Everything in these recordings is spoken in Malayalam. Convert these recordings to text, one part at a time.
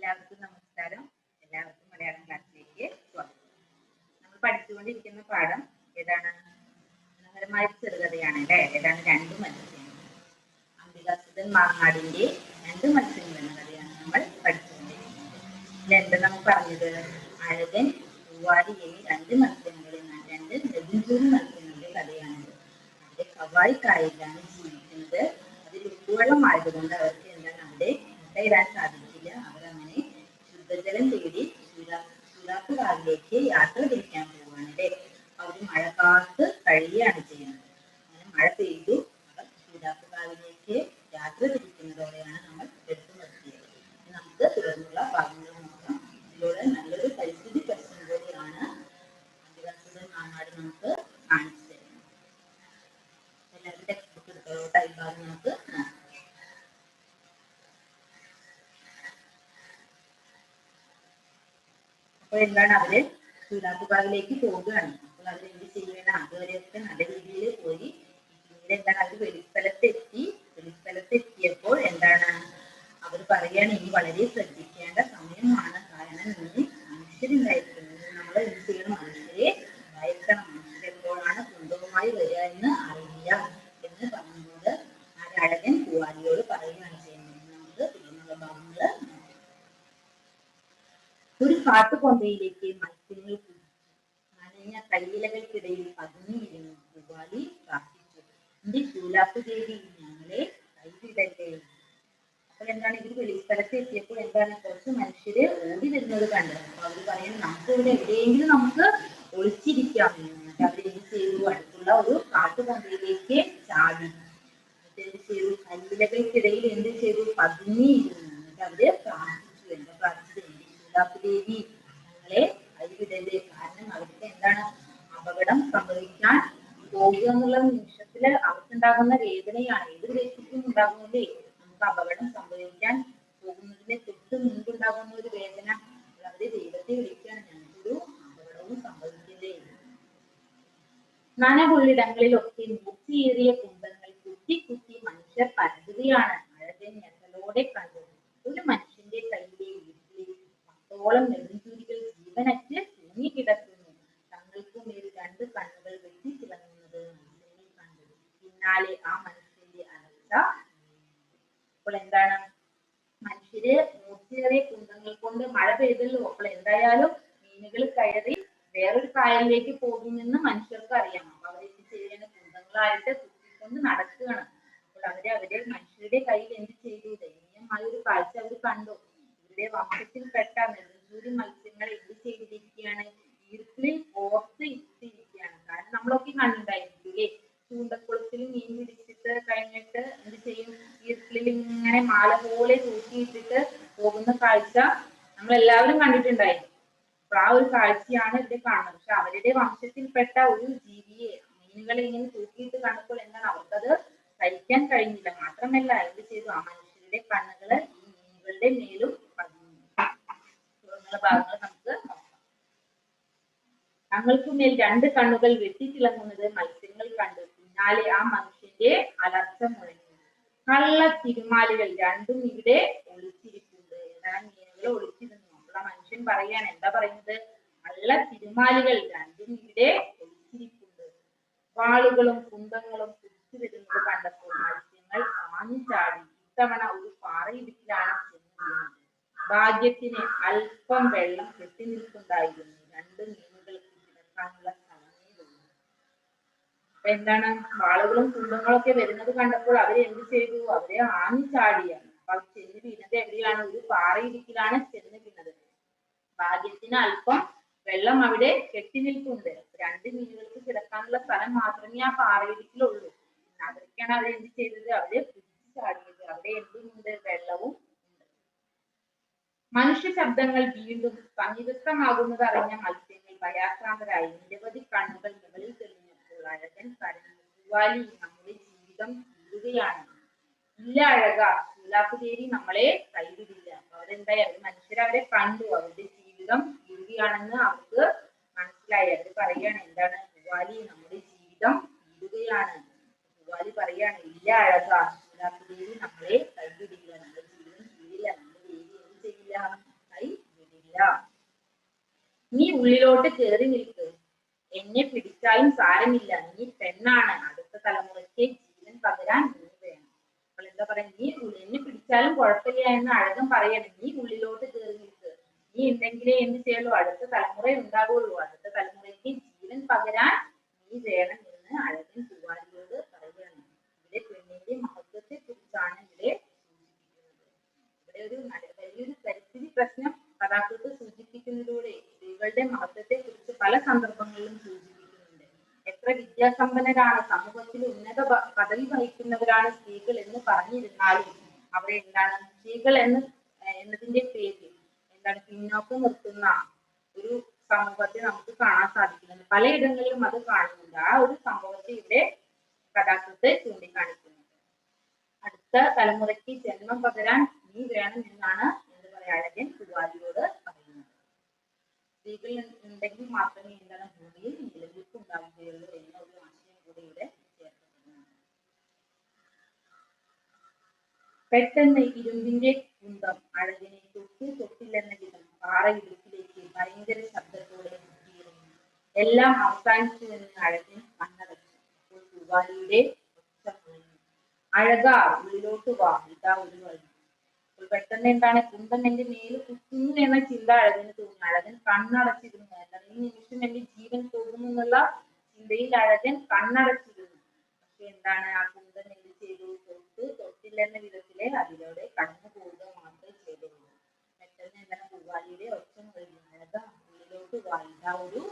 എല്ലാവർക്കും നമസ്കാരം. എല്ലാവർക്കും മലയാളം ക്ലാസ്സിലേക്ക് സ്വാഗതം. നമ്മൾ പഠിച്ചുകൊണ്ടിരിക്കുന്ന പാഠം ഏതാണ്? മനോഹരമായ ചെറുകഥയാണ് അല്ലേ ഏതാണ് രണ്ട് മത്സ്യങ്ങൾ? അംബികാസുതൻ മാങ്ങാടിന്റെ രണ്ട് മത്സ്യങ്ങൾ എന്ന കഥയാണ് നമ്മൾ പഠിച്ചുകൊണ്ടിരിക്കുന്നത്. ഇതിൽ എന്താ നമ്മൾ പറഞ്ഞത്? അഴകൻ പൂവാലി എന്നീ രണ്ട് മത്സ്യങ്ങളിൽ രണ്ട് നെടുഞ്ചൂരി മത്സ്യങ്ങളുടെ കഥയാണിത്. അവിടെ കവായി കായലാണ് ജീവിക്കുന്നത്. അതിൽ ഉപ്പുവെള്ളം ആയതുകൊണ്ട് അവർക്ക് എന്താണ് അവിടെ മുട്ടയിടാൻ സാധിക്കില്ല. അവരങ്ങനെ ശുദ്ധജലം തേടി ചുരാപ്പ് കാവിലേക്ക് യാത്ര തിരിക്കാൻ പോവുകയാണ് അല്ലേ അവർ മഴ കാത്ത് കഴിയുകയാണ് ചെയ്യുന്നത്. അങ്ങനെ മഴ പെയ്തു. അവർ ചുരാപ്പ് കാവിലേക്ക് യാത്ര തിരിക്കുന്നതോടെയാണ് നമ്മൾ എടുത്തു നിർത്തിയത്. നമുക്ക് തുടർന്നുള്ള ഭാഗങ്ങൾ നോക്കാം. ഇതിലൂടെ നല്ലൊരു പരിസ്ഥിതി പ്രശ്നം കൂടിയാണ് ആദിവാസികൾ നാട് നമുക്ക് കാണിച്ചു തരുന്നത്. എല്ലാവരും ടെക്സ്റ്റ് ബുക്ക് എടുത്തോട്ടായി ഭാഗം നമുക്ക് അപ്പൊ എന്താണ് അവർ ചൂലാപ്പുകാവിലേക്ക് പോവുകയാണ് അപ്പോൾ അവർ എന്ത് ചെയ്യണം അതുവരെയൊക്കെ നല്ല രീതിയിൽ പോയി പിന്നീട് എന്താണ് അവർ വെളിസ്ഥലത്ത് എത്തി വെളിസ്ഥലത്ത് എത്തിയപ്പോൾ എന്താണ്? അവർ പറയാണ് ഇനി വളരെ ശ്രദ്ധിക്കേണ്ട സമയമാണ്. കാരണം ഇനി മനുഷ്യരുണ്ടായിരിക്കുന്നു നമ്മൾ എന്ത് ചെയ്യണം? മനുഷ്യരെ ഭയക്കണം. മനുഷ്യരെപ്പോഴാണ് കുന്തവുമായി വരിക എന്ന് അറിയില്ല എന്ന് പറഞ്ഞുകൊണ്ട് ആ അഴകൻ പൂവാലിയോട് പറയുകയാണ് ചെയ്യുന്നത് നമുക്ക് തുടർന്നുള്ള ഭാഗങ്ങൾ നോക്കാം ഒരു കാട്ടുകൊന്തയിലേക്ക് മത്സ്യങ്ങൾ നനഞ്ഞ കൈയിലകൾക്കിടയിൽ പതുങ്ങിയിരുന്നു പൂവാലി പ്രാർത്ഥിച്ചു. എന്റെ ശൂലാപ്പ് ദേവി ഞങ്ങളെ കൈവിടല്ലേ അപ്പോൾ എന്താണ് ഇവർ വെളിസ്ഥലത്ത് എത്തിയപ്പോൾ എന്താണ് കുറച്ച് മനുഷ്യര് ഓടി വരുന്നത് കണ്ടത്. അപ്പൊ അവർ പറയുന്നത് നമുക്ക് ഇവിടെ എവിടെയെങ്കിലും നമുക്ക് ഒളിച്ചിരിക്കാം. എന്ന് എന്നിട്ട് അവർ എന്ത് ചെയ്തു? അടുത്തുള്ള ഒരു കാട്ടുകൊന്തയിലേക്ക് ചാടി. എന്ത് ചെയ്തു? കല്ലിലകൾക്കിടയിൽ എന്ത് ചെയ്തു? പതുങ്ങിയിരുന്നു എന്നിട്ട് അവർ പ്രാർത്ഥിച്ചു. എന്റെ ദേവി ഞങ്ങളെ കൈവിടല്ലേ കാരണം അവർക്ക് എന്താണ് അപകടം സംഭവിക്കാൻ പോകുക എന്നുള്ള നിമിഷത്തിൽ അവർക്കുണ്ടാകുന്ന വേദനയാണ്. ഏത് വ്യക്തിക്കും ഉണ്ടാകുന്നതേ നമുക്ക് അപകടം സംഭവിക്കാൻ പോകുന്നതിന് തൊട്ട് മുൻപുണ്ടാകുന്ന ഒരു വേദന. അവർ ദൈവത്തെ വിളിക്കുകയാണ്. ഞങ്ങൾക്കൊരു അപകടവും സംഭവിക്കില്ലേ? നനവുള്ളിടങ്ങളിലൊക്കെ മൂർച്ചയേറിയ കുന്തങ്ങൾ കുത്തി കുത്തി മനുഷ്യർ പരതുകയാണ്. അഴകൻ ഞങ്ങളോടെ കണ്ടു. ഒരു മനുഷ്യന്റെ കയ്യിലെ പത്തോളം നെടുംചൂരികൾ ജീവനറ്റ് തൂങ്ങിക്കിടക്കുന്നു? തങ്ങൾക്ക് മേൽ രണ്ട് കണ്ണുകൾ വെട്ടിത്തിളങ്ങുന്നത് മനുഷ്യനെ കണ്ടു പിന്നാലെ ആ മനുഷ്യന്റെ അവസ്ഥ അപ്പോൾ എന്താണ്? മനുഷ്യര് മൂർച്ചയേറിയ കുന്തങ്ങൾ കൊണ്ട് മഴ പെയ്തല്ലോ. അപ്പോൾ എന്തായാലും മീനുകൾ കയറി വേറൊരു കായലിലേക്ക് പോകുമെന്ന് മനുഷ്യർക്ക് അറിയാം. അപ്പൊ അവരെ ചെയ്യുന്ന കുന്തങ്ങളായിട്ട് കുത്തിക്കൊണ്ട് നടക്കുകയാണ്. അപ്പോൾ അവർ അവരെ മനുഷ്യരുടെ കയ്യിൽ എന്ത് ചെയ്തു? ദയനീയമായ ഒരു കാഴ്ച അവർ കണ്ടു. ഇവരുടെ വംശത്തിൽപ്പെട്ട നെടുഞ്ചൂരി മത്സ്യങ്ങൾ എന്ത് ചെയ്തിരിക്കുകയാണ്? ഈർക്കിളിൽ ഓർത്ത് ഇട്ടിരിക്കുകയാണ്. കാരണം നമ്മളൊക്കെ കണ്ടിട്ടുണ്ടായിരിക്കില്ലേ ചൂണ്ടക്കുളത്തിൽ മീൻ പിടിച്ചിട്ട് കഴിഞ്ഞിട്ട് എന്ത് ചെയ്യും? ഈർക്കിളിൽ ഇങ്ങനെ മാല പോലെ തൂക്കിയിട്ടിട്ട് പോകുന്ന കാഴ്ച നമ്മൾ എല്ലാവരും കണ്ടിട്ടുണ്ടായിരിക്കും അപ്പൊ ആ ഒരു കാഴ്ചയാണ് ഇവിടെ കാണുന്നത്. പക്ഷെ അവരുടെ വംശത്തിൽപ്പെട്ട ഒരു ജീവിയെ മീനുകളെ ഇങ്ങനെ തൂക്കിയിട്ട് കണ്ടപ്പോൾ എന്താണ്? അവർക്കത് സഹിക്കാൻ കഴിഞ്ഞില്ല. മാത്രമല്ല എന്ത് ചെയ്തു? ആ മനുഷ്യരുടെ കണ്ണുകൾ ഈ മീനുകളുടെ മേലും തുടർന്നുള്ള ഭാഗങ്ങൾ നമുക്ക് നോക്കാം. തങ്ങൾക്ക് മേൽ രണ്ട് കണ്ണുകൾ വെട്ടിത്തിളങ്ങുന്നത് മത്സ്യങ്ങൾ കണ്ടു. പിന്നാലെ ആ മനുഷ്യന്റെ അലർച്ച മുഴങ്ങി. കള്ള തിരുമാലികൾ രണ്ടും ഇവിടെ ഒളിച്ചിരിപ്പുണ്ട്. എന്താണ് മീനുകൾ ഒളിച്ചിരുന്നു? നമ്മളെ മനുഷ്യൻ പറയാണ് എന്താ പറയുന്നത്? കള്ള തിരുമാലികൾ രണ്ടും ഇവിടെ ഒളിച്ചിരിപ്പുണ്ട്. വാളുകളും കുന്തങ്ങളും കുതിച്ചു വരുന്നത് കണ്ടപ്പോൾ മത്സ്യങ്ങൾ ആഞ്ഞു ചാടി ഇത്തവണ ഒരു പാറയിടുക്കിലാണ് ചെന്നു ഭാഗ്യത്തിന് അല്പം വെള്ളം കെട്ടി നിൽപ്പുണ്ടായിരുന്നു. രണ്ട് മീനുകൾക്ക് കിടക്കാനുള്ള സ്ഥലമേ അപ്പൊ എന്താണ്? വാളുകളും കുന്തങ്ങളൊക്കെ വരുന്നത് കണ്ടപ്പോൾ അവർ എന്ത് ചെയ്തു? അവരെ ആഞ്ഞു ചാടിയാണ്. അപ്പൊ ചെന്ന് വീണത് എവിടെയാണ്? ഒരു പാറയിടുക്കിലാണ് ചെന്ന് വീണത്. ഭാഗ്യത്തിന് അല്പം വെള്ളം അവിടെ കെട്ടി നിൽക്കുന്നുണ്ട് രണ്ട് മീനുകൾക്ക് കിടക്കാനുള്ള സ്ഥലം മാത്രമേ ആ പാറയിടുക്കിലുള്ളൂ. അതൊക്കെയാണ് അവർ എന്ത് ചെയ്തത്? അവർ പിടിച്ചു ചാടിയത്. അവിടെ എന്തുമുണ്ട് വെള്ളവും മനുഷ്യ ശബ്ദങ്ങൾ വീണ്ടും സംയുക്തമാകുന്നത് അറിഞ്ഞ മത്സ്യങ്ങൾ ഭയാക്രാന്തരായി. നിരവധി കണ്ണുകൾ മുകളിൽ തെളിഞ്ഞപ്പോൾ അഴകൻ കരഞ്ഞു പൂവാലി നമ്മുടെ ജീവിതം തീരുകയാണ്. ഇല്ല അഴക ശൂലാപ്പുദേവി നമ്മളെ കൈവിടില്ല. അപ്പൊ അവരെന്തായി? അവർ മനുഷ്യരവരെ കണ്ടു. അവരുടെ ജീവിതം തീരുകയാണെന്ന് അവർക്ക് മനസ്സിലായി. അവർ പറയാണ് എന്താണ്? പൂവാലി നമ്മുടെ ജീവിതം തീരുകയാണ്. പൂവാലി പറയാണ് ഇല്ല അഴക ശൂലാപ്പുദേവി നമ്മളെ കൈവിടില്ല. നമ്മുടെ എന്തില്ല വിടില്ല. നീ ഉള്ളിലോട്ട് കയറി നിൽക്ക്. എന്നെ പിടിച്ചാലും സാരമില്ല. നീ പെണ്ണാണ്. അടുത്ത തലമുറയ്ക്ക് ജീവൻ പകരാൻ നീ വേണം. അപ്പോൾ എന്താ പറയാ? നീ എന്നെ പിടിച്ചാലും കുഴപ്പമില്ല എന്ന് അഴകം പറയണം. നീ ഉള്ളിലോട്ട് കയറി നിൽക്ക്. നീ ഉണ്ടെങ്കിലേ എന്ത് ചെയ്യുള്ളൂ? അടുത്ത തലമുറ ഉണ്ടാകുള്ളൂ അടുത്ത തലമുറയ്ക്ക് ജീവൻ പകരാൻ നീ വേണം വിദ്യാസമ്പന്നരാണ്. സമൂഹത്തിൽ ഉന്നത പദവി വഹിക്കുന്നവരാണ് സ്ത്രീകൾ എന്ന് പറഞ്ഞിരുന്നാലും അവരെ എന്താണ് സ്ത്രീകൾ എന്ന് എന്നതിന്റെ പേരിൽ എന്താണ് പിന്നോക്കം നിർത്തുന്ന ഒരു സമൂഹത്തെ നമുക്ക് കാണാൻ സാധിക്കുന്നുണ്ട്. പലയിടങ്ങളിലും അത് കാണുന്നുണ്ട്. ആ ഒരു സംഭവത്തെ ഇവിടെ കഥാകൃത്ത് ചൂണ്ടിക്കാണിക്കുന്നുണ്ട് അടുത്ത തലമുറയ്ക്ക് ജന്മം പകരാൻ നീ വേണം എന്നാണ് എന്ത് പറയാളകൻ പറയുന്നത് സ്ത്രീകൾ ഉണ്ടെങ്കിൽ മാത്രമേ എന്താണ് ഭൂമിയിൽ നിലനിൽപ്പ് ഉണ്ടാകുകയുള്ളൂ എന്ന ഒരു ആശയം കൂടി ഇവിടെ പെട്ടെന്ന് ഇരുമ്പിന്റെ കുന്തം അഴകിനെ തൊട്ടു തൊട്ടില്ലെന്ന വിധം പാറയിടുക്കിലേക്ക് ഭയങ്കര ശബ്ദത്തോടെ കുത്തിയിരുന്നു എല്ലാം അവസാനിച്ചു എന്ന് അഴകൻ കണ്ണടച്ചു. അപ്പോൾ പൂവാലിയുടെ ഒച്ച അഴകാ ഉള്ളിലോട്ട് വാ ഇതാ ഒരു വഴി. പെട്ടെന്ന് എന്താണ് കുന്തം എന്റെ മേൽ കുത്തുന്നു എന്ന ചിന്ത അഴകന് തോന്നി അഴകൻ കണ്ണടച്ചിരുന്നു. അല്ലെങ്കിൽ നിമിഷം എന്റെ ജീവൻ പോകുന്നു എന്നുള്ള ചിന്തയിൽ അഴകൻ കണ്ണടച്ചിരുന്നു. പക്ഷെ എന്താണ് ആ കുന്തം എന്ത് ചെയ്തു? തൊട്ട് തൊട്ടില്ലെന്ന വിധത്തിലെ അതിലൂടെ കടന്നു പോവുക മാത്രമേ ചെയ്തുള്ളൂ. പെട്ടെന്ന് എന്താണ് പൂവാലിയുടെ ഒച്ച മുഴങ്ങി. അഴകാ ഉള്ളിലോട്ട് വാ ഒരു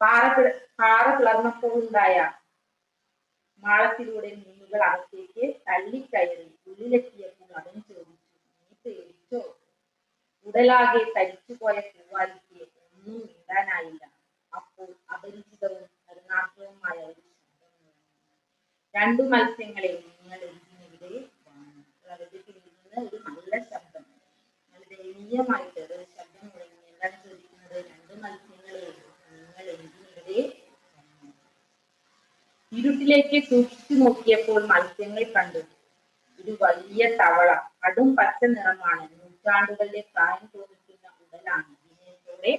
പാറ പാറ പിളർന്നപ്പോൾ ഉണ്ടായ മാളത്തിലൂടെ മീനുകൾ അകത്തേക്ക് തള്ളിക്കയറി ഉള്ളിലെത്തിയപ്പോൾ അവൻ ചോദിച്ചു. നീ പേടിച്ചോ ഉടലാകെ തരിച്ചുപോയ പൂവാലിക്ക് ഒന്നും മിണ്ടാനായില്ല അപ്പോൾ അപരിചിതവും കരുണാർത്ഥവുമായ ഒരു ശബ്ദം. രണ്ടു മത്സ്യങ്ങളെ നിങ്ങൾ അവരുടെ പിന്നിൽ നിന്ന് ഒരു നല്ല ശബ്ദം. നല്ല ദയനീയമായിട്ട് ഒരു ശബ്ദം തുടങ്ങി എന്താണ് ചോദിക്കുന്നത്? രണ്ട് മത്സ്യങ്ങളെ നിങ്ങൾ എന്തിനെവിടെ ഇരുട്ടിലേക്ക് സൂക്ഷിച്ചു നോക്കിയപ്പോൾ മത്സ്യങ്ങൾ കണ്ടു. ഒരു വലിയ തവള. അതും പച്ച നിറമാണ്. നൂറ്റാണ്ടുകളിലെ പ്രായം തോന്നിക്കുന്ന ഉടലാണ്. വിനയത്തോടെ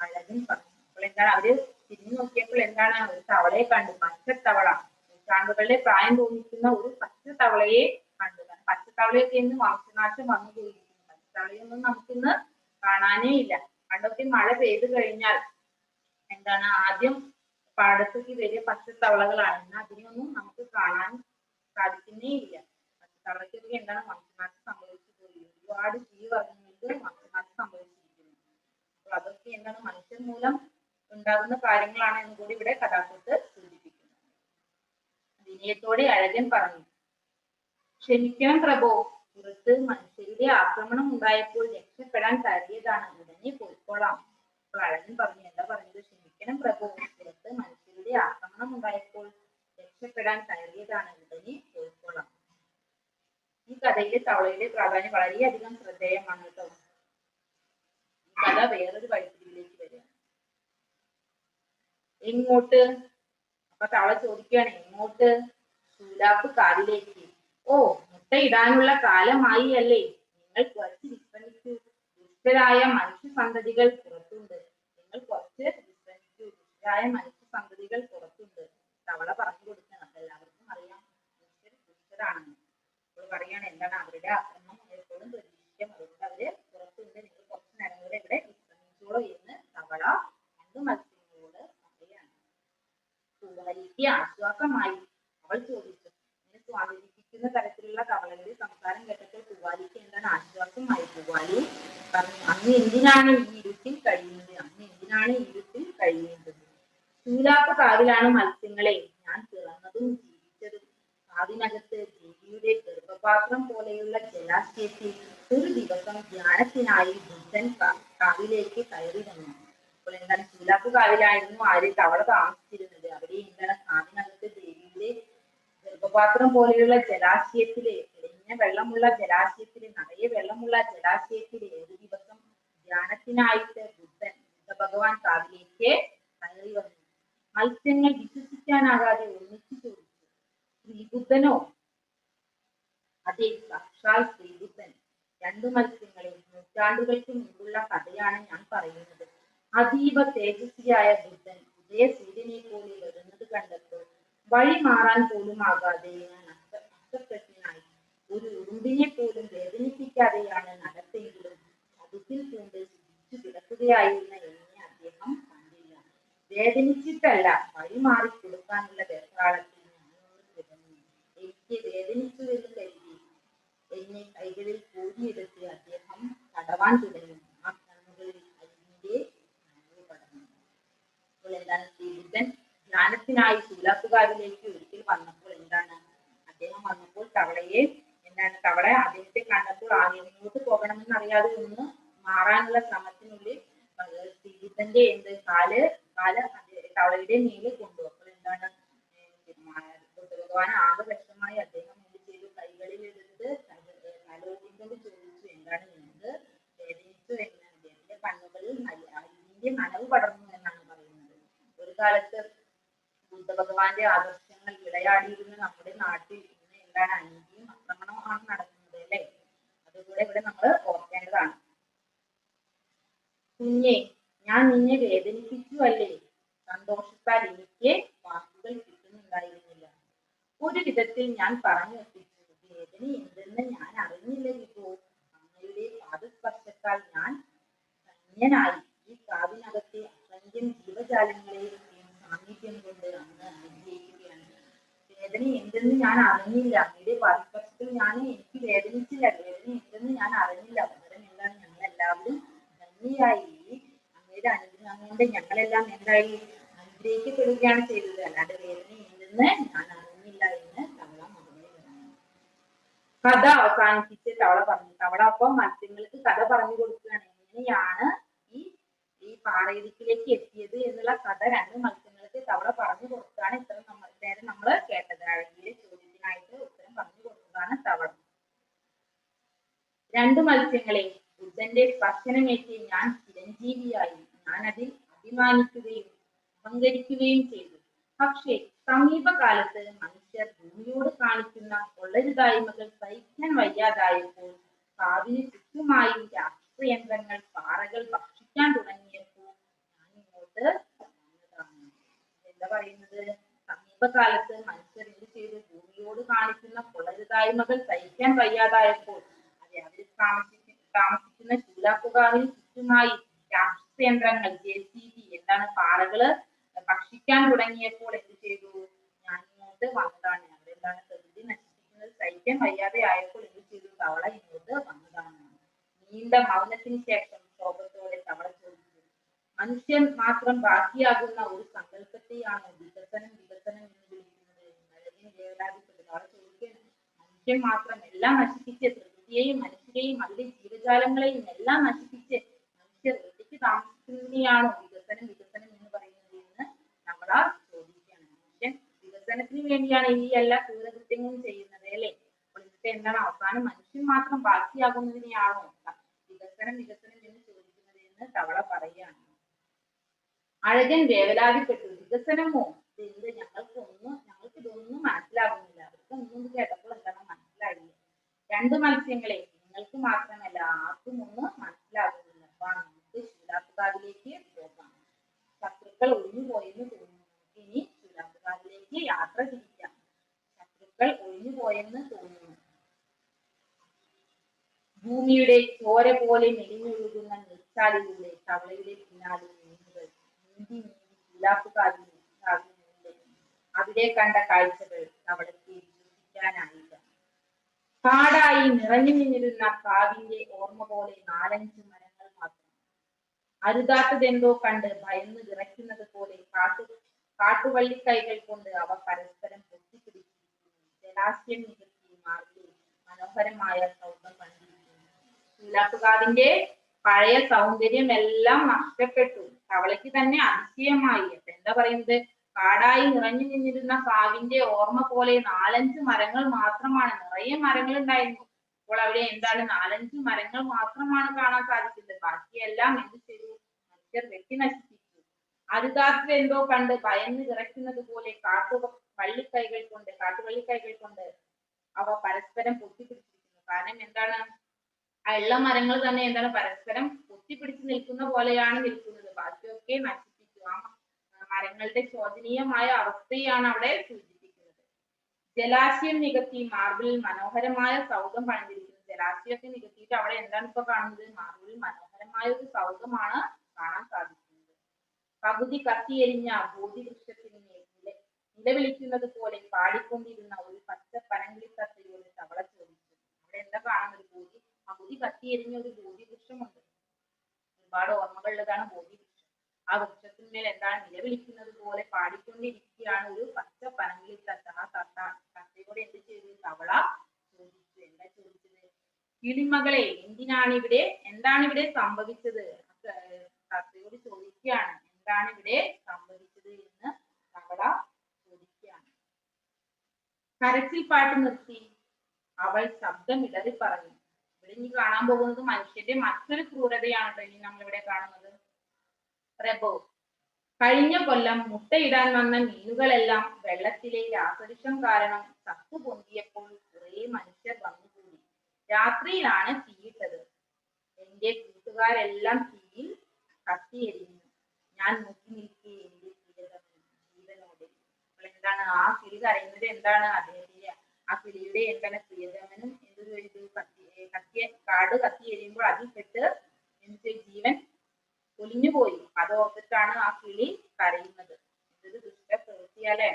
അഴകൻ പറഞ്ഞു അപ്പോൾ എന്താണ് അവർ തിരിഞ്ഞു നോക്കിയപ്പോൾ എന്താണ് ഒരു തവളയെ കണ്ടു. പച്ച തവള. നൂറ്റാണ്ടുകളുടെ പ്രായം തോന്നിക്കുന്ന ഒരു പച്ച തവളയെ കണ്ടു. പച്ച തവളയൊക്കെ ഇന്ന് വംശനാശം വന്നു പോയിരിക്കുന്നു. പച്ചത്തവളയൊന്നും നമുക്കിന്ന് കാണാനേ ഇല്ല. പണ്ടൊക്കെ മഴ പെയ്തു കഴിഞ്ഞാൽ എന്താണ് ആദ്യം പാടത്തേക്ക് വലിയ പച്ചത്തവളകളാണ് എന്നാൽ അതിനെയൊന്നും നമുക്ക് കാണാൻ സാധിക്കുന്നേ ഇല്ല. പച്ചത്തവളയ്ക്കൊക്കെ എന്താണ് വംശനാശം സംഭവിച്ചു പോയി. ഒരുപാട് ജീവർഗങ്ങൾക്ക് വംശനാശം സംഭവിച്ചിരിക്കുന്നു അപ്പൊ അതൊക്കെ എന്താണ് മനുഷ്യൻ മൂലം ഉണ്ടാകുന്ന കാര്യങ്ങളാണ് എന്ന് കൂടി ഇവിടെ കഥാകൃത്ത് സൂചിപ്പിക്കുന്നു. വിനയത്തോടെ അഴകൻ പറഞ്ഞു ക്ഷമിക്കണം പ്രഭോ. പുറത്ത് മനുഷ്യരുടെ ആക്രമണം ഉണ്ടായപ്പോൾ രക്ഷപ്പെടാൻ കരുതിയതാണ്. ഉടനെ പോയിക്കോളാം. അപ്പൊ അഴകൻ പറഞ്ഞു എന്താ പറഞ്ഞത് ക്ഷമിക്കണം പ്രഭു. പുറത്ത് മനുഷ്യരുടെ ആക്രമണം ഉണ്ടായപ്പോൾ രക്ഷപ്പെടാൻ കരുതിയതാണ്. ഉടനെ പോയിക്കോളാം. ഈ കഥയിലെ തവളയുടെ പ്രാധാന്യം വളരെയധികം ശ്രദ്ധേയമാണ് കേട്ടോ. ഈ കഥ വേറൊരു വഴിത്തിരിവിലേക്ക് വരികയാണ്. എങ്ങോട്ട്? അപ്പൊ തവള ചോദിക്കുകയാണ് എങ്ങോട്ട്? ശൂലാപ്പ് കാതിലേക്ക്. ഓ മുട്ടയിടാനുള്ള കാലമായി അല്ലേ? നിങ്ങൾ കുറച്ച് വിശ്രമിച്ചു ദുഷ്ടരായ മനുഷ്യ സന്തതികൾ പുറത്തുണ്ട്. നിങ്ങൾ കുറച്ച് വിശ്രമിച്ചു ദുഷ്ടരായ മനുഷ്യ സന്തതികൾ പുറത്തുണ്ട്. തവള പറഞ്ഞു കൊടുക്കണം. എല്ലാവർക്കും അറിയാം. ദുഷ്ടരാണെന്ന്. പറയാണ് എന്താണ് അവരുടെ ആക്രമണം? എപ്പോഴും പ്രതീക്ഷിക്കാം അതുകൊണ്ട് അവർ പുറത്തുണ്ട് നിങ്ങൾ കുറച്ച് നേരം കൂടെ ഇവിടെ വിശ്രമിച്ചോളൂ എന്ന് തവള രണ്ട് മത്സ്യങ്ങളോട് പറയാണ് ആശ്വാസമായി അവൾ ചോദിച്ചു ഇങ്ങനെ സ്വാധീനിപ്പിക്കുന്ന തരത്തിലുള്ള തവളയുടെ സംസാരം കേട്ടപ്പോൾ പൂവാലിക്ക് എന്താണ് ആശ്വാസമായി? പൂവാലി പറഞ്ഞു അന്ന് എന്തിനാണ് ഈ ഇരുട്ടിൽ കഴിയുന്നത്? അന്ന് എന്തിനാണ് ഈ ഇരുട്ടിൽ കഴിയുന്നത്? ചൂലാത്ത കാവിലാണ് മത്സ്യങ്ങളെ. ഞാൻ പിറന്നതും ജീവിച്ചതും കാവിനകത്ത് ഗർഭപാത്രം പോലെയുള്ള ജലാശയത്തിൽ ഒരു ദിവസം ധ്യാനത്തിനായി ബുദ്ധൻ കാവിലേക്ക് കയറി വന്നു. അപ്പോൾ എന്താണ് ശൂലാപ്പ് കാവിലായിരുന്നു ആര് തവള താമസിച്ചിരുന്നത്? അവിടെ എന്താണ് കാവിനകത്ത് ദേവിയുടെ ഗർഭപാത്രം പോലെയുള്ള ജലാശയത്തിലെ തെളിഞ്ഞ വെള്ളമുള്ള ജലാശയത്തിൽ നിറയെ വെള്ളമുള്ള ജലാശയത്തിലെ ഒരു ദിവസം ധ്യാനത്തിനായിട്ട് ബുദ്ധൻ ബുദ്ധ ഭഗവാൻ കാവിലേക്ക് കയറി വന്നു. മത്സ്യങ്ങൾ വിശ്വസിക്കാനാകാതെ ഒന്നിച്ചു ചോദിച്ചു ശ്രീബുദ്ധനോ അതെ സാക്ഷാൽ ശ്രീബുദ്ധൻ രണ്ടു മത്സ്യങ്ങളെ നൂറ്റാണ്ടുകൾക്ക് മുമ്പുള്ള കഥയാണ് ഞാൻ പറയുന്നത്. അതീവ തേജസ്വിയായ ബുദ്ധൻ ഉദയ സൂര്യനെ പോലെ വരുന്നത് കണ്ടപ്പോൾ വഴി മാറാൻ പോലും ആകാതെ ഞാൻ ഒരു ഉറുമ്പിനെ പോലും വേദനിപ്പിക്കാതെയാണ് നടത്തെങ്കിലും അതുക്കിൽ കൊണ്ട് ശുചിച്ചു കിടക്കുകയായിരുന്ന എന്നെ അദ്ദേഹം കണ്ടില്ല. വേദനിച്ചിട്ടല്ല വഴി മാറി കൊടുക്കാനുള്ള വെപ്രാളത്തിൽ ഞാനൊന്ന് കിടന്നു എനിക്ക് വേദനിച്ചു എന്ന് കരുതി എന്നെ കൈകളിൽ കൂടിയെടുത്ത് അദ്ദേഹം തടവാൻ തുടങ്ങി. ആ കണ്ണുകളിൽ പടർന്നു അപ്പോൾ എന്താണ് ശ്രീബുദ്ധൻ ധ്യാനത്തിനായി ശൂലാപ്പുകാരിലേക്ക് ഒരിക്കൽ വന്നപ്പോൾ എന്താണ്? അദ്ദേഹം വന്നപ്പോൾ തവളയെ എന്താണ്? തവള അദ്ദേഹത്തെ കണ്ടപ്പോൾ ആദ്യങ്ങോട്ട് പോകണമെന്ന് അറിയാതെ ഒന്ന് മാറാനുള്ള ശ്രമത്തിനുള്ളിൽ ശ്രീബുദ്ധന്റെ എന്ത് കാൽ കാൽ തവളയുടെ മേലെ കൊണ്ടു. അപ്പോൾ എന്താണ്? ഭഗവാൻ ആകെ വിഷമായി അദ്ദേഹം എന്ത് ചെയ്തു? കൈകളിൽ എടുത്ത് തലോടിക്കൊണ്ട് ചോദിച്ചു എന്താണ് വേണ്ടത്? വേദനിച്ചു എന്ന് അദ്ദേഹത്തിന്റെ കണ്ണുകളിൽ അതിന്റെ നനവ് പടർന്നു എന്നാണ് പറയുന്നത്. ഒരു കാലത്ത് ബുദ്ധ ഭഗവാന്റെ ആദർശങ്ങൾ വിളയാടിയിരുന്ന നമ്മുടെ നാട്ടിൽ ഇന്ന് എന്താണ് അനീതിയും ആക്രമണവുമാണ് നടക്കുന്നത് അല്ലേ? അതുകൂടെ ഇവിടെ നമ്മൾ ഓർക്കേണ്ടതാണ്. കുഞ്ഞെ ഞാൻ നിന്നെ വേദനിപ്പിച്ചു അല്ലേ? സന്തോഷത്താൽ എനിക്ക് വാക്കുകൾ കിട്ടുന്നുണ്ടായിരുന്നില്ല. ഒരു വിധത്തിൽ ഞാൻ പറഞ്ഞു വേദന എന്തെന്ന് ഞാൻ അറിഞ്ഞില്ല വിഭു അമ്മയുടെ പാദസ്പർശത്താൽ ഞാൻ ധന്യനായി. ഈ കാവിനകത്തെ അസംഖ്യം ജീവജാലങ്ങളെയും സാമീപ്യം കൊണ്ട് അങ്ങ് അനുഗ്രഹിക്കുകയാണ്. വേദന എന്തെന്ന് ഞാൻ അറിഞ്ഞില്ല. അമ്മയുടെ പാദസ്പർശത്തിൽ ഞാൻ എനിക്ക് വേദനിച്ചില്ല. വേദന എന്തെന്ന് ഞാൻ അറിഞ്ഞില്ല. പകരം എന്താണ്? ഞങ്ങൾ എല്ലാവരും ധന്യയായി അമ്മയുടെ അനുഗ്രഹം കൊണ്ട് ഞങ്ങളെല്ലാം എന്തായി? അനുഗ്രഹിക്കപ്പെടുകയാണ് ചെയ്തത്. അല്ലാതെ വേദന എന്തെന്ന് ഞാൻ അറിഞ്ഞില്ല എന്ന് കഥ അവസാനിപ്പിച്ച് തവള പറഞ്ഞു. തവള അപ്പം മത്സ്യങ്ങൾക്ക് കഥ പറഞ്ഞു കൊടുക്കുകയാണ്. എങ്ങനെയാണ് ഈ ഈ പാറയിടുക്കിലേക്ക് എത്തിയത് എന്നുള്ള കഥ രണ്ട് മത്സ്യങ്ങൾക്ക് തവള പറഞ്ഞു കൊടുത്താണ് ഇത്ര നമ്മൾ നേരം നമ്മൾ കേട്ടത്. അഴകിയിലെ ചോദ്യത്തിനായിട്ട് ഉത്തരം പറഞ്ഞു കൊടുത്തതാണ് തവള. രണ്ട് മത്സ്യങ്ങളെ ബുദ്ധന്റെ സ്പർശനമേറ്റ് ഞാൻ ചിരഞ്ജീവിയായി. ഞാൻ അതിൽ അഭിമാനിക്കുകയും അഹങ്കരിക്കുകയും ചെയ്തു. പക്ഷേ സമീപകാലത്ത് മനുഷ്യർ ഭൂമിയോട് കാണിക്കുന്ന കൊള്ളരുതായ്മകൾ സഹിക്കാൻ വയ്യാതായപ്പോൾ കാവിന് ചുറ്റുമായി രാഷ്ട്രയന്ത്രങ്ങൾ പാറകൾ ഭക്ഷിക്കാൻ തുടങ്ങിയപ്പോൾ ഞാൻ ഇങ്ങോട്ട് എന്താ പറയുന്നത്? സമീപകാലത്ത് മനുഷ്യർ എന്ത് ചെയ്തു ഭൂമിയോട് കാണിക്കുന്ന കുളരുതായ്മകൾ സഹിക്കാൻ വയ്യാതായപ്പോൾ അതെ അവർ താമസിക്കുന്ന താമസിക്കുന്ന ശൂലാപ്പുകാവിന് ചുറ്റുമായി രാഷ്ട്രയന്ത്രങ്ങൾ ജെ സി ബി എന്താണ് പാറകൾ ഭക്ഷിക്കാൻ തുടങ്ങിയപ്പോൾ എന്ത് ചെയ്തു? ഞാൻ ഇങ്ങോട്ട് വന്നതാണ്. സഹിക്കാൻ വയ്യാതെ ആയപ്പോൾ എന്ത് ചെയ്തു? തവള ഇങ്ങോട്ട് വന്നതാണ്. നീണ്ട മൗനത്തിന് ശേഷം ശോഭത്തോടെ തവള ചോദിച്ചു മനുഷ്യൻ മാത്രം ബാക്കിയാകുന്ന ഒരു സങ്കല്പത്തെയാണോ വികസനം വികസനം എന്ന് വിളിക്കുന്നത്? അഴകിന് വേവലാതിപ്പെട്ടു തവള ചോദിക്കുകയാണ്. മനുഷ്യൻ മാത്രം എല്ലാം നശിപ്പിച്ച് പ്രകൃതിയെയും മനുഷ്യരെയും അതിലെ ജീവജാലങ്ങളെയും എല്ലാം നശിപ്പിച്ച് മനുഷ്യർ ഒറ്റയ്ക്ക് താമസിക്കുന്നതിനെയാണോ വികസനം വികസനം എന്ന് പറയുന്നത് എന്ന് തവള ചോദിക്കുകയാണ്. മനുഷ്യൻ വികസനത്തിന് വേണ്ടിയാണ് ഈ എല്ലാ ക്രൂരകൃത്യങ്ങളും ചെയ്യുന്നത്. ഇതൊക്കെ എന്താണ് അവസാനം മനുഷ്യൻ മാത്രം ബാക്കിയാകുന്നതിനെയാണോ വികസനം വികസനം എന്ന് ചോദിക്കുന്നത് എന്ന് തവള പറയുകയാണ്. അഴകൻ വേവലാതിപ്പെട്ടു. വികസനമോ? എന്ത്? ഞങ്ങൾക്ക് ഒന്നും ഞങ്ങൾക്ക് ഇതൊന്നും മനസ്സിലാകുന്നില്ല. അവർക്ക് ഒന്നും കേട്ടപ്പോൾ എന്താണ് മനസ്സിലായില്ല. രണ്ട് മത്സ്യങ്ങളെ നിങ്ങൾക്ക് മാത്രമല്ല ആർക്കും ഒന്നും മനസ്സിലാകുന്നില്ല. അപ്പൊ നമുക്ക് ശൂലാപ്പുകാവിലേക്ക് പോകാം. ശത്രുക്കൾ ഒഴിഞ്ഞുപോയെന്ന് തോന്നുന്നു. ഇനി ശൂലാപ്പുകാവിലേക്ക് യാത്ര തിരിക്കാം. ശത്രുക്കൾ ഒഴിഞ്ഞുപോയെന്ന് തോന്നുന്നു. ഭൂമിയുടെ ചോര പോലെ മെലിഞ്ഞൊഴുകുന്ന നീർച്ചാലിലൂടെ തവളയുടെ പിന്നാലെ നീന്തുകൾ നീന്തി നീന്തി ശൂലാപ്പുകാവിൽ അവിടെ കണ്ട കാഴ്ചകൾ തവളയ്ക്ക് വിശ്വസിക്കാനായില്ല. കാടായി നിറഞ്ഞു നിന്നിരുന്ന കാവിന്റെ ഓർമ്മ പോലെ നാലഞ്ച് മരങ്ങൾ മാത്രം. അരുതാത്തതെന്തോ കണ്ട് ഭയന്ന് വിറയ്ക്കുന്നത് പോലെ കാട്ടു കാട്ടുവള്ളിക്കൈകൾ കൊണ്ട് അവ പരസ്പരം പൊട്ടിപ്പിടിച്ചിരിക്കുന്നു. ജലാശയം നികത്തി മാർഗിൽ മനോഹരമായ സൗധം ശൂലാപ്പുകാവിന്റെ പഴയ സൗന്ദര്യം എല്ലാം നഷ്ടപ്പെട്ടു. തവളയ്ക്ക് തന്നെ അതിശയമായി. അപ്പൊ എന്താ പറയുന്നത്? കാടായി നിറഞ്ഞു നിന്നിരുന്ന കാവിന്റെ ഓർമ്മ പോലെ നാലഞ്ച് മരങ്ങൾ മാത്രമാണ്. നിറയെ മരങ്ങൾ ഉണ്ടായിരുന്നു അപ്പോൾ അവിടെ എന്താണ്? നാലഞ്ച് മരങ്ങൾ മാത്രമാണ് കാണാൻ സാധിക്കുന്നത് ബാക്കിയെല്ലാം എന്ത് ചെയ്തു? മനുഷ്യർ വെട്ടി നശിപ്പിച്ചു. അരുതാത്ത എന്തോ കണ്ട് ഭയന്ന് വിറയ്ക്കുന്നത് പോലെ കാട്ടു വള്ളിക്കൈകൾ കൊണ്ട് കാട്ടുവള്ളിക്കൈകൾ കൊണ്ട് അവ പരസ്പരം പൊട്ടിപ്പിടിച്ചിരിക്കുന്നു. കാരണം എന്താണ്? ആ ഉള്ള മരങ്ങൾ തന്നെ എന്താണ് പരസ്പരം എത്തിപ്പിടിച്ച് നിൽക്കുന്ന പോലെയാണ് നിൽക്കുന്നത്. ബാക്കിയൊക്കെ നശിപ്പിക്കുക മരങ്ങളുടെ ശോചനീയമായ അവസ്ഥയാണ് അവിടെ സൂചിപ്പിക്കുന്നത്. ജലാശയം നികത്തി മാർബിളിൽ മനോഹരമായ സൗധം പണിതിരിക്കുന്നു. ജലാശയമൊക്കെ നികത്തിയിട്ട് അവിടെ എന്താണ് ഇപ്പൊ കാണുന്നത്? മാർബിളിൽ മനോഹരമായ ഒരു സൗധമാണ് കാണാൻ സാധിക്കുന്നത്. പകുതി കത്തിയെരിഞ്ഞ ബോധി വൃക്ഷത്തിന് നിലവിളിക്കുന്നത് പോലെ പാടിക്കൊണ്ടിരുന്ന ഒരു പച്ച പനങ്കിളി തത്തയോട് തവള ചോദിച്ചു അവിടെ എന്താ കാണുന്നത്? ബോധി കത്തിയെരിഞ്ഞ ഒരു ബോധി വൃക്ഷമുണ്ട് ഒരുപാട് ഓർമ്മകളുള്ളതാണ് ബോധി വൃക്ഷം ആ വൃക്ഷത്തിന്മേൽ എന്താണ് നിലവിളിക്കുന്നത് പോലെ പാടിക്കൊണ്ടിരിക്കുകയാണ് ഒരു പച്ച പനങ്കിളി തത്ത. ആ തത്ത തത്തയോട് എന്ത് ചെയ്തു? തവള ചോദിച്ചു. എന്താ ചോദിച്ചത്? കിളിമകളെ എന്തിനാണ് ഇവിടെ എന്താണ് ഇവിടെ സംഭവിച്ചത് തത്തയോട് ചോദിക്കുകയാണ്. എന്താണ് ഇവിടെ സംഭവിച്ചത് എന്ന് തവള ചോദിക്കുകയാണ്. കരച്ചിൽ പാട്ട് നിർത്തി. അവൾ ശബ്ദം ഇടറി പറഞ്ഞു ഇനി കാണാൻ പോകുന്നത് മനുഷ്യന്റെ മറ്റൊരു ക്രൂരതയാണ് കേട്ടോ ഇനി നമ്മളിവിടെ കാണുന്നത്. പ്രഭു കഴിഞ്ഞ കൊല്ലം മുട്ടയിടാൻ വന്ന മീനുകളെല്ലാം വെള്ളത്തിലെ രാസവിഷം കാരണം ചത്തു പൊന്തിയപ്പോൾ കുറെ മനുഷ്യർ വന്നുകൂടി. രാത്രിയിലാണ് തീയിട്ടത്. എന്റെ കൂട്ടുകാരെല്ലാം തീയിൽ കത്തിയെരിഞ്ഞു. ഞാൻ നോക്കി നിൽക്കി എന്റെ ജീവനോട്. എന്താണ്? ആ കിളി കരയുന്നത് എന്താണ്? അദ്ദേഹത്തിന്റെ ആ കിളിയുടെ എന്താണ് പ്രിയതമനും എന്ത് ചെയ്തു കത്തി കത്തിയ കാട് കത്തി എരിയുമ്പോൾ അതിൽ പെട്ട് എന്ത് ജീവൻ ഒലിഞ്ഞുപോയി അത് ഓർത്തിട്ടാണ് ആ കിളി കരയുന്നത്. ഇതൊരു ദുഷ്ട പ്രവൃത്തിയല്ലേ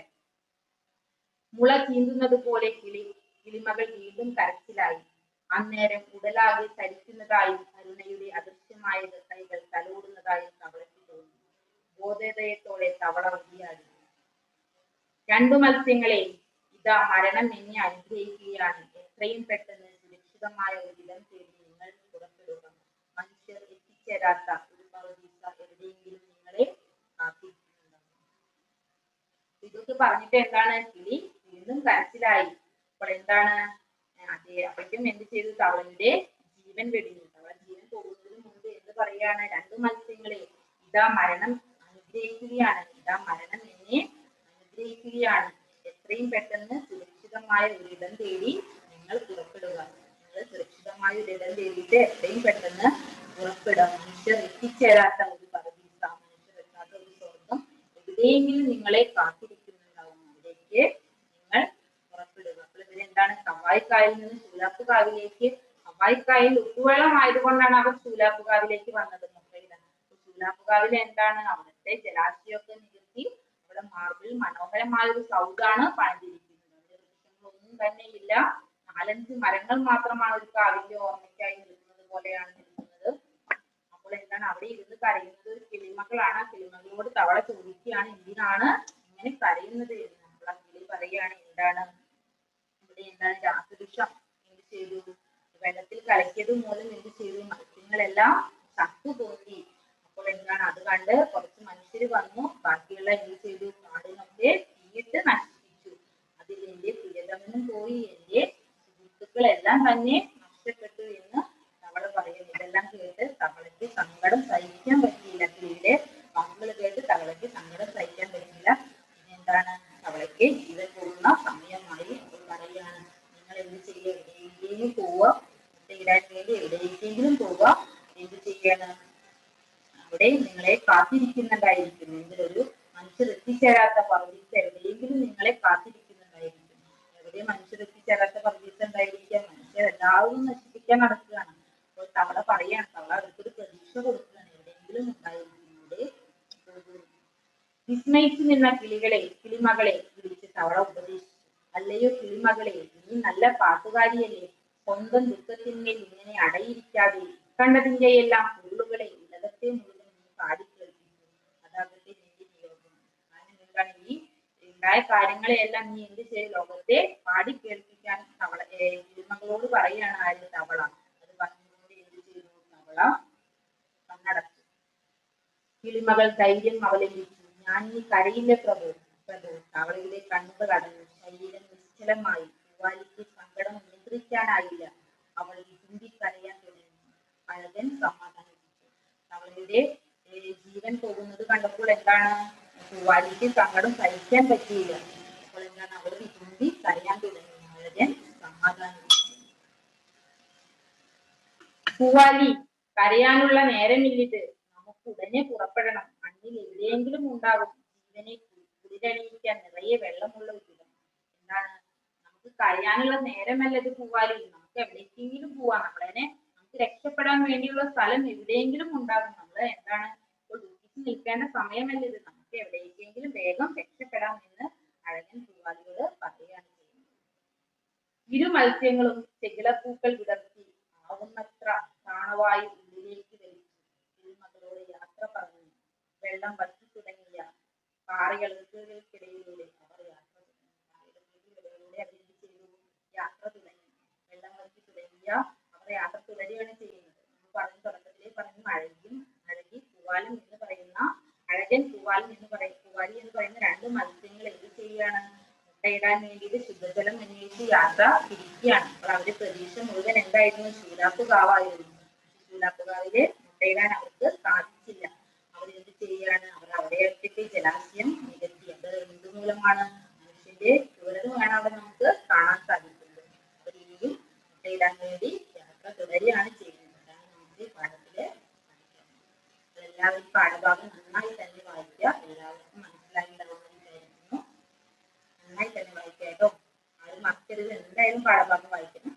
മുള ചീന്തുന്നത് പോലെ കിളി കിളിമകൾ വീണ്ടും കരച്ചിലായി. അന്നേരം ഉടലാകെ തരിക്കുന്നതായും കരുണയുടെ അദൃശ്യമായ കൈകൾ തലോടുന്നതായും തവളയ്ക്ക് തോന്നി. ബോധോദയത്തോടെ തവള വഴിയാടി രണ്ടു മത്സ്യങ്ങളെ ഇതാ മരണം എന്നെ അനുഗ്രഹിക്കുകയാണ്. എത്രയും പെട്ടെന്ന് സുരക്ഷിതമായ ഒരിടം തേടി നിങ്ങൾ പുറപ്പെടുക മനുഷ്യർ എത്തിച്ചേരാത്ത ഒരു പറുദീസ എവിടെയെങ്കിലും നിങ്ങളെ ഇതൊക്കെ പറഞ്ഞിട്ട് എന്താണ്? കിളി വീണ്ടും കരച്ചിലായി. അപ്പോൾ എന്താണ്? അതെ അപ്പോഴേക്കും എന്ത് ചെയ്തു? തവളയുടെ ജീവൻ വെടിഞ്ഞു. തവള ജീവൻ പോകുന്നതിന് മുമ്പ് എന്ത് പറയാണ് രണ്ട് മത്സ്യങ്ങളെ ഇതാ മരണം അനുഗ്രഹിക്കുകയാണ്. ഇതാ മരണം എന്നെ അനുഗ്രഹിക്കുകയാണ്. എത്രയും പെട്ടെന്ന് സുരക്ഷിതമായ ഒരിടം തേടി നിങ്ങൾ പുറപ്പെടുക ഒരിടം തേടിയിട്ട് എത്രയും പെട്ടെന്ന് പുറപ്പെടുക മനുഷ്യർ എത്തിച്ചേരാത്ത ഒരു പരദീസ മനുഷ്യർ എത്താത്ത ഒരു സ്വർഗം എവിടെയെങ്കിലും നിങ്ങളെ കാത്തിരിക്കുന്നുണ്ടാവും. അവിടേക്ക് നിങ്ങൾ പുറപ്പെടുക. അപ്പോൾ ഇവരെന്താണ് സവായിക്കായിൽ നിന്ന് ശൂലാപ്പുകാവിലേക്ക് സവായിക്കായിൽ ഉപ്പുവെള്ളം ആയതുകൊണ്ടാണ് അവർ ശൂലാപ്പുകാവിലേക്ക് വന്നത്. മുംബൈയിലാണ്. ശൂലാപ്പുകാവിൽ എന്താണ്? അവിടുത്തെ ജലാശയമൊക്കെ നികത്തി അവിടെ മാർബിൾ മനോഹരമായ ഒരു സൗദാണ് പണിതിരിക്കുന്നത് ഒന്നും തന്നെ ഇല്ല. നാലഞ്ച് മരങ്ങൾ മാത്രമാണ് ഒരു കാവിന്റെ ഓർമ്മയ്ക്കായി നിൽക്കുന്നത് പോലെയാണ് നിൽക്കുന്നത്. അപ്പോൾ എന്താണ് അവിടെ ഇരുന്ന് കരയുന്നത്? ഒരു കിളിമകളാണ്. ആ കിളിമകളോട് തവള ചോദിക്കുകയാണ് എന്തിനാണ് ഇങ്ങനെ കരയുന്നത്? എന്ന് അപ്പോൾ ആ കിളി പറയുകയാണ് എന്താണ്? ഇവിടെ എന്താണ് രാസവിഷം എന്ത് ചെയ്തു? വെള്ളത്തിൽ കലക്കിയത് മൂലം എന്ത് ചെയ്തു? മത്സ്യങ്ങളെല്ലാം ചത്തു തോന്നി അപ്പോൾ എന്താണ്? അത് കണ്ട് കുറച്ച് മനുഷ്യർ വന്നു. ബാക്കിയുള്ള എന്ത് ചെയ്തു? കാടിനൊക്കെ തീയിട്ട് നശിപ്പിച്ചു. അതിൽ എന്റെ പ്രിയതമനും പോയി. എന്റെ സുഹൃത്തുക്കളെല്ലാം തന്നെ നഷ്ടപ്പെട്ടു എന്ന് നമ്മൾ പറയുന്നു. ഇതെല്ലാം കേട്ട് തവളയ്ക്ക് സങ്കടം സഹിക്കാൻ പറ്റിയില്ല. കീഴിലെ വാക്കുകൾ കേട്ട് തവളയ്ക്ക് സങ്കടം സഹിക്കാൻ പറ്റിയില്ല. പിന്നെ എന്താണ്? തവളയ്ക്ക് ജീവൻ പോകുന്ന സമയമായി പറയാണ് നിങ്ങൾ എന്ത് ചെയ്യുക എവിടെയെങ്കിലും പോവുക. മുട്ടയിടാൻ വേണ്ടി എവിടെയെങ്കിലും പോവുക. എന്ത് ചെയ്യണം? അവിടെ നിങ്ങളെ കാത്തിരിക്കുന്നുണ്ടായിരിക്കും എന്തിലൊരു മനുഷ്യർ എത്തിച്ചേരാത്ത പർവീസ എവിടെയെങ്കിലും നിങ്ങളെ കാത്തിരിക്കുന്നുണ്ടായിരിക്കും എവിടെ മനുഷ്യർ എത്തിച്ചേരാത്ത പർവീസ ഉണ്ടായിരിക്കാം മനുഷ്യർ എല്ലാവരും നശിപ്പിക്കാൻ നടക്കുകയാണ്. അപ്പോൾ തവള പറയാണ് തവള അവർക്കൊരു പ്രതീക്ഷ കൊടുക്കുകയാണ്. എവിടെയെങ്കിലും ഉണ്ടായിരിക്കും വിസ്മയിച്ചു നിന്ന കിളികളെ കിളിമകളെ വിളിച്ച് തവള ഉപദേശിച്ചു. അല്ലയോ കിളിമകളെ നീ നല്ല പാട്ടുകാരിയല്ലേ. സ്വന്തം ദുഃഖത്തിന്മേൽ ഇങ്ങനെ അടയിരിക്കാതെ കണ്ടതിന്റെ എല്ലാം പൊരുളുകളെ ഉലകത്തെ മുഴുവൻ നീ പാടി കേൾപ്പിച്ചു അതാകട്ടെ നിന്റെ നിയോഗം കാരണം എന്താണ് ഈ ഉണ്ടായ കാര്യങ്ങളെയെല്ലാം നീ എന്ത് ചെയ്യും? ലോകത്തെ പാടി കേൾപ്പിക്കാൻ തവള ഇരുമകളോട് പറയുകയാണ് ആര് തവള? അത് പറഞ്ഞുകൊണ്ട് എന്ത് ചെയ്തു? തവള കണ്ണടച്ചു. കിളിമകൾ ധൈര്യം അവലംബിച്ചു ഞാൻ ഈ കരയില്ല പ്രഭു പ്രഭു തവളയുടെ കണ്ണുകൾ അടഞ്ഞു. ശരീരം നിശ്ചലമായി. പൂവാലിക്ക് സങ്കടം നിയന്ത്രിക്കാനായില്ല. അവൾ വിതുമ്പി കരയാൻ തുടങ്ങി. അഴകൻ സമാധാനിപ്പിച്ചു. തവളയുടെ ജീവൻ പോകുന്നത് കണ്ടപ്പോൾ എന്താണ്? പൂവാലിക്ക് സങ്കടം സഹിക്കാൻ പറ്റിയില്ല. അപ്പോൾ എന്താണ് അവർ വിതുമ്പി കരയാൻ തുടങ്ങി. അഴകൻ സമാധാനം. പൂവാലി കരയാനുള്ള നേരമില്ലിത്. നമുക്ക് ഉടനെ പുറപ്പെടണം. മണ്ണിൽ എവിടെയെങ്കിലും ഉണ്ടാകും ജീവനെ കുളിരണിയിക്കാൻ നിറയെ വെള്ളമുള്ള ഒരിടം എന്താണ്? നമുക്ക് കരയാനുള്ള നേരമല്ലത് പൂവാലി. നമുക്ക് എവിടേക്കെങ്കിലും പോവാം. നമ്മളതിനെ നമുക്ക് രക്ഷപ്പെടാൻ വേണ്ടിയുള്ള സ്ഥലം എവിടെയെങ്കിലും ഉണ്ടാകും നമ്മൾ എന്താണ്? ഇപ്പോൾ ദുഃഖിച്ച് നിൽക്കേണ്ട സമയമല്ല ഇത്. നമുക്ക് എവിടേക്കെങ്കിലും വേഗം രക്ഷപ്പെടാം എന്ന് അഴകൻ പൂവാലിയോട് പറയുകയാണ് ചെയ്യുന്നത്. ഇരു മത്സ്യങ്ങളും ചെകിളപ്പൂക്കൾ വിടർത്തി ആവുന്നത്ര പ്രാണവായു ഉള്ളിലേക്ക് വലിച്ചു. തിരുമകളോട് യാത്ര പറഞ്ഞു. വെള്ളം വറ്റി തുടങ്ങിയ പാറകൾക്കിടയിലൂടെ അവർ യാത്ര തുടങ്ങി. യാത്ര തുടങ്ങി. വെള്ളം വറ്റി തുടങ്ങിയ അവർ യാത്ര തുടരുകയാണ് ചെയ്യുന്നത്. പറഞ്ഞ തുടക്കത്തിലേ പറഞ്ഞു അഴകിയും അഴകി പൂവാലും എന്ന് പറയുന്ന അഴകൻ എന്ന് പറയും പൂവാലി എന്ന് പറയുന്ന രണ്ട് മത്സ്യങ്ങൾ എന്ത് ചെയ്യുകയാണ്? മുട്ടയിടാൻ വേണ്ടിയിട്ട് ശുദ്ധജലം അന്വേഷിച്ച് യാത്ര തിരിക്കുകയാണ്. അപ്പോൾ അവരുടെ പ്രതീക്ഷ മുഴുവൻ എന്തായിരുന്നു? ശൂലാപ്പുകാവായിരുന്നു. ശൂലാപ്പുകാവിൽ മുട്ടയിടാൻ അവർക്ക് സാധിച്ചില്ല. അവർ എന്ത് ചെയ്യുകയാണ്? അവർ അവിടെയൊക്കെ ജലാശയം നികത്തി. അത് എന്ത് മൂലമാണ് മനുഷ്യന്റെ വേണം അവിടെ നമുക്ക് കാണാൻ സാധിക്കുന്നത്. അവർ ഇനിയും മുട്ടയിടാൻ വേണ്ടി യാത്ര തുടരുകയാണ് ചെയ്യുന്നത്. അതാണ് നമുക്ക് എല്ലാവരും പാഠഭാഗം നന്നായി തന്നെ വായിക്കുക. എല്ലാവർക്കും മനസ്സിലായിട്ടുണ്ടാവുമെന്ന് വിചാരിക്കുന്നു. നന്നായി തന്നെ വായിക്കുക. കേട്ടോ ആരും മറക്കരുത്. എന്തായാലും പാഠഭാഗം വായിക്കണം.